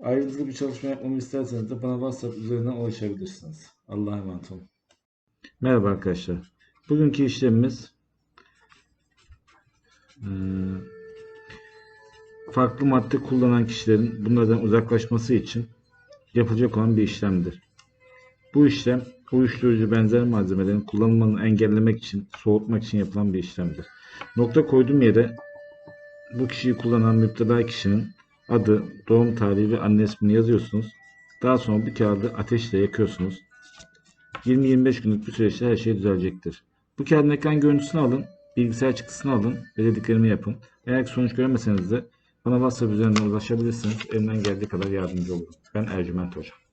Ayrıntılı bir çalışma yapmamı isterseniz de bana WhatsApp üzerinden ulaşabilirsiniz. Allah'a emanet olun. Merhaba arkadaşlar. Bugünkü işlemimiz eee, farklı madde kullanan kişilerin bunlardan uzaklaşması için yapılacak olan bir işlemdir. Bu işlem uyuşturucu benzer malzemelerin kullanılmasını engellemek için, soğutmak için yapılan bir işlemdir. Nokta koyduğum yere bu kişiyi kullanan müptela kişinin adı, doğum tarihi ve anne ismini yazıyorsunuz. Daha sonra bu kağıdı ateşle yakıyorsunuz. 20-25 günlük bir süreçte her şey düzelecektir. Bu kağıdın ekran görüntüsünü alın, bilgisayar çıktısını alın ve dediklerimi yapın. Eğer sonuç göremeseniz de bana WhatsApp üzerinden ulaşabilirsiniz. Elimden geldiği kadar yardımcı olurum. Ben Ercüment Hoca.